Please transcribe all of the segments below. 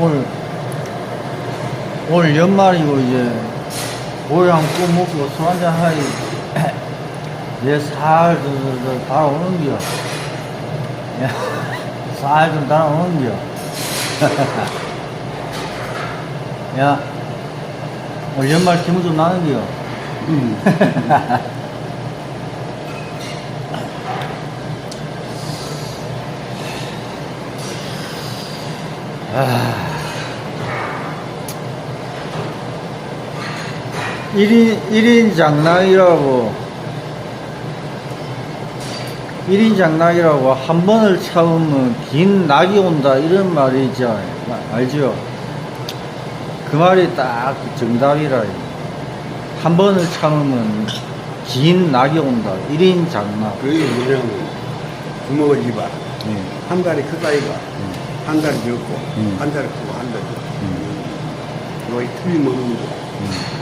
올, 올 연말이고 이제 고향 꿈 먹고 술 한잔 하이 내살 좀 달아오는겨 살좀 달아오는겨 야 올 연말 기분 좀 나는겨 음. 아... 1인, 1인 장락이라고. 1인 장락이라고 한 번을 참으면 긴 낙이 온다. 이런 말이죠 알죠? 그 말이 딱 정답이라 한 번을 참으면 긴 낙이 온다. 1인 장락 그게 뭐냐면 구멍을 입어 네. 한 달이 크다 이거 네. 한 달이 적고 네. 한 달이 크고 한 달이 적고. 네. 음. 이 틀림없는 거. 네.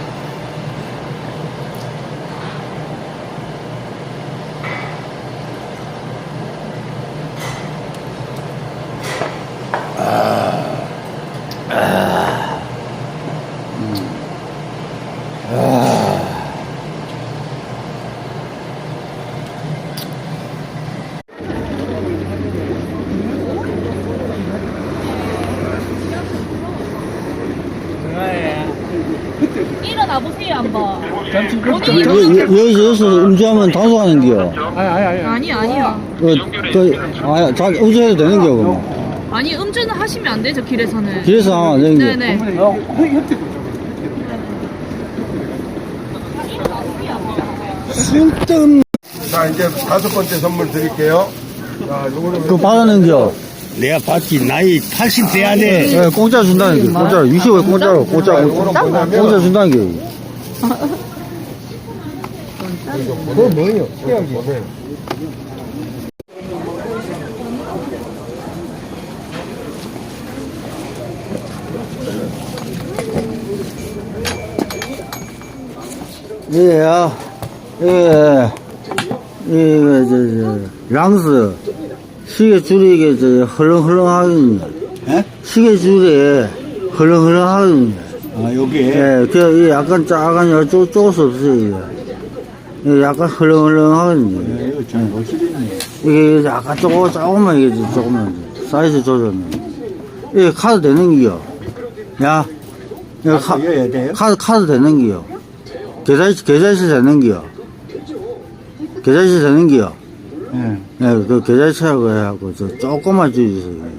여, 여, 여기서, 여기서 음주하면 단속하는 겨. 아니 아니요. 그, 그, 아, 자, 음주해도 되는 겨, 그럼. 아니 음주는 하시면 안 되죠 길에서는. 길에서 하면 안 되는 겨. 네네. 쓸데없는 자 이제 다섯 번째 선물 드릴게요 자 요거는 그 받아낸 겨. 내가 봤지 나이 80 돼야 돼. 예, 공짜 준다는 겨. 공짜, 20원 공짜로, 공짜, 공짜, 공짜 준다는 겨. 그거 뭐예요? 해야지 예, 야, 예, 예, 저, 저, 랑스, 시계 줄이 이게, 저, 헐렁헐렁하거든요. 예? 시계 줄이 헐렁헐렁하거든요. 아 여기 예, 그, 이 약간 작은, 쪼, 쪼스 없어요, 이게. 이게 약간 헐렁헐렁하거든요. 이거 잘. 이게 약간 조금, 조금만, 이게 조금만, 사이즈 조절만. 이게 카드 되는 기요. 야, 이거 카, 해야 돼요? 카드, 카드 되는 기요. 계좌이체, 계좌이체 되는 기요. 계좌이체 되는 기요. 예. 네, 그 계좌이체하고 해갖고, 저 조금만 주세요.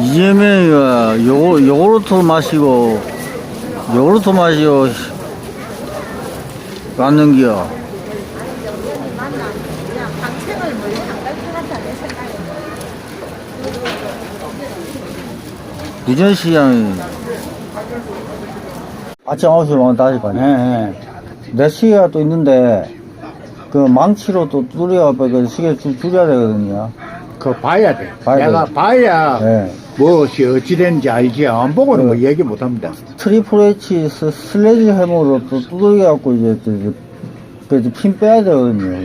이재명이가 요, 요구르트 마시고, 요구르트 마시고, 왔는겨. 생각에. 부전시장이 아침 9시에 오면 다시 가네. 예, 내 시계가 또 있는데, 그 망치로 또 뚫려, 그 시계 줄, 줄여야 되거든요. 그 봐야 돼. 봐야 내가 돼. 봐야 예. 무엇이 어찌 되는지 알지. 안 보고는 뭐 얘기 못 합니다. 트리플 H 스- 슬래지 해머로 또 두들겨갖고 이제, 또 이제 그핀 빼야 되거든요.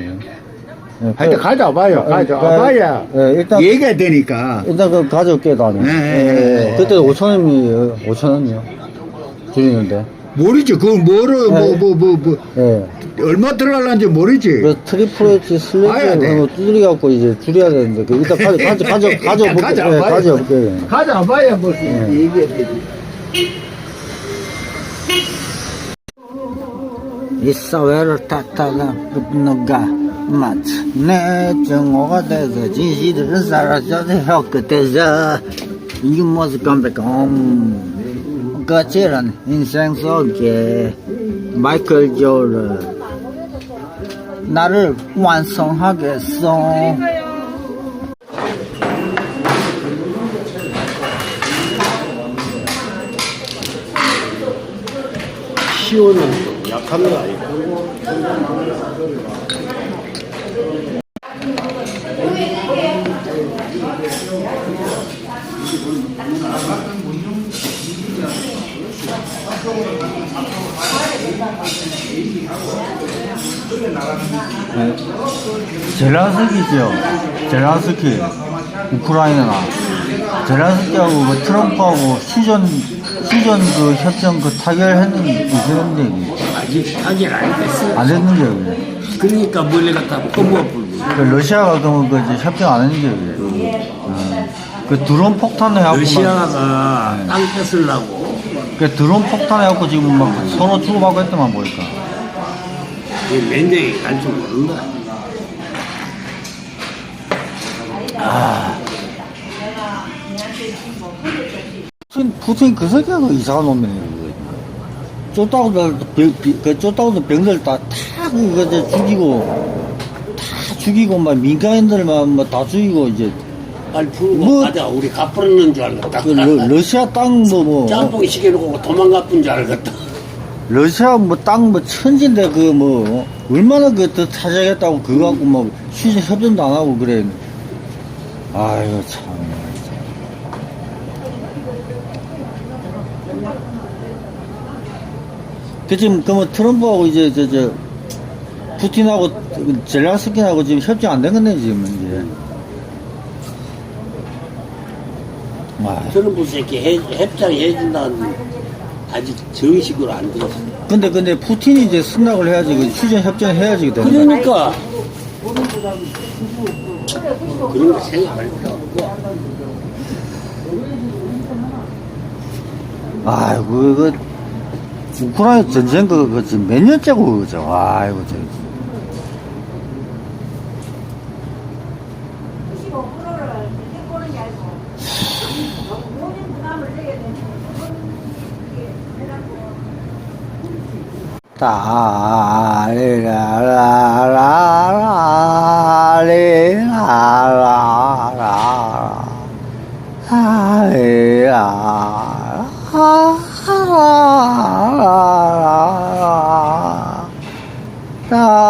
예, 하여튼 가져와봐요. 어, 가져와봐야 예, 일단, 얘기가 되니까. 일단 그 가져올게, 다녀. 네, 네, 네. 그때 5천 원이에요. 5천 원이요. 줄이는데. 모르지. 그건 뭐로, 뭐, 뭐, 뭐, 뭐, 예. 얼마 들어갈란지 모르지. 그 트리플 H 봐야 슬래지 돼. 그거 두드려 갖고 이제 줄여야 되는데, 그 일단 가져, 가져, 가져, 가져 볼게. 가져와봐요. 예, 가져올게. 가져와봐야 뭐, 네. 얘기가 되지. 이 사회를 탓하다 누가 맛. 내 정오가 돼서 진실을 사라져서 혀끝에서 이 모습 깜빡함. 거칠은 인생 속에 마이클 조르 나를 완성하겠어. 시온은 약한 거 아니고. 젤라스키죠. 젤라스키. 우크라이나. 젤라스키하고 그 트럼프하고 시전, 시전 그 협정 그 타결했는데, 그랬는데, 아직 타결 안 됐어. 안 됐는데, 그게. 그러니까 갔다 꺼먹어버리고. 그 러시아가 그러면 그 이제 협정 안 했는데, 그게. 어. 그 드론 폭탄해갖고. 막- 러시아가 땅 뺏으려고 그 드론 폭탄 해갖고 지금 막 서로 주고받고 했더만 보니까. 이 맨정이 갈줄 모른다. 푸틴, 푸틴 그 새끼가 그 이상한 놈이네, 그거. 쫓다고도, 병, 비- 그 쫓다고도 병들 다, 다, 그거 이제 죽이고, 다 죽이고, 막 민간인들만 뭐다 죽이고, 이제, 빨리 풀고 뭐- 가자. 우리 갚으는 줄 알겠다. 그 러, 러시아 땅 뭐, 뭐, 어? 짬뽕이 시켜놓고 도망가쁜 줄 알겠다. 러시아 뭐 땅 뭐 천진데 그 뭐, 얼마나 그더 찾아야겠다고 그거 갖고 뭐, 휴전 협정도 안 하고 그래. 아유, 참. 그 지금 그뭐 트럼프하고 이제 저 저 푸틴하고 젤라스킨하고 지금 협정 안 된 건데 지금 이제. 와. 트럼프 새끼 해, 협상해준다는 아직 정식으로 안 들었어. 근데 근데 푸틴이 이제 승낙을 해야지 그 휴전 협정 해야지 되는 거야. 그러니까 그런 거 생각할 필요 없고 아이고 그 우크라이나 전쟁 그거 그 지금 몇 년째고 그죠. 아이고 저. 啦啦啦啦啦啦啦啦啦，啦啦啦啦啦啦，哒。